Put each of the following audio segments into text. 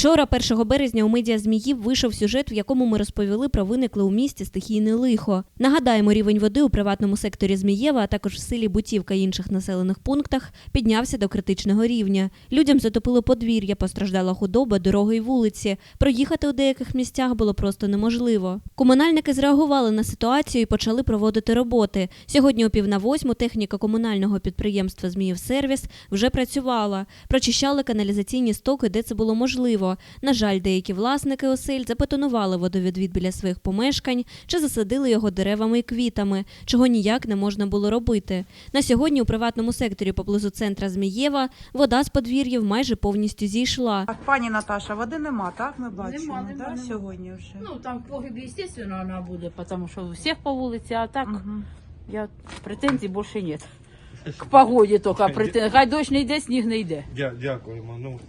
Вчора, 1 березня, у медіа Зміїв вийшов сюжет, в якому ми розповіли про виникле у місті стихійне лихо. Нагадаємо, рівень води у приватному секторі Змієва, а також в селі Бутівка і інших населених пунктах піднявся до критичного рівня. Людям затопило подвір'я, постраждала худоба, дороги й вулиці. Проїхати у деяких місцях було просто неможливо. Комунальники зреагували на ситуацію і почали проводити роботи. Сьогодні о пів на восьму техніка комунального підприємства Зміївсервіс вже працювала. Прочищали каналізаційні стоки, де це було можливо. На жаль, деякі власники осель забетонували водовідвід біля своїх помешкань чи засадили його деревами і квітами, чого ніяк не можна було робити. На сьогодні у приватному секторі поблизу центра Змієва вода з подвір'їв майже повністю зійшла. Так, Пані Наташа, води нема, так? Ми бачимо, Нема, так? нема. Сьогодні вже. Ну, там в погребі, естественно, вона буде, тому що у всіх по вулиці, а так Мгм. я претензій більше нет. К погоді тільки претензій. Хай дощ не йде, сніг не йде. Дя- Дякуємо. Ну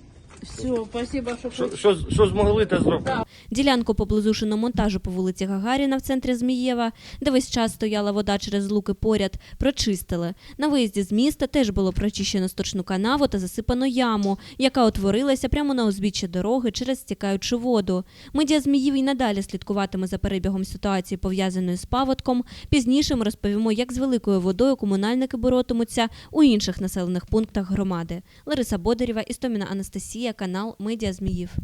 Все, спасибо, що що, що, що змогли, те зробили. Ділянку поблизу шиномонтажу по вулиці Гагаріна в центрі Змієва, де весь час стояла вода через луки поряд, прочистили. На виїзді з міста теж було прочищено сточну канаву та засипано яму, яка утворилася прямо на узбіччі дороги через стікаючу воду. Медіа Зміїв і надалі слідкуватиме за перебігом ситуації, пов'язаної з паводком. Пізніше ми розповімо, як з великою водою комунальники боротимуться у інших населених пунктах громади. Лариса Бодарєва, Істоміна Анастасія, канал Медіа Зміїв.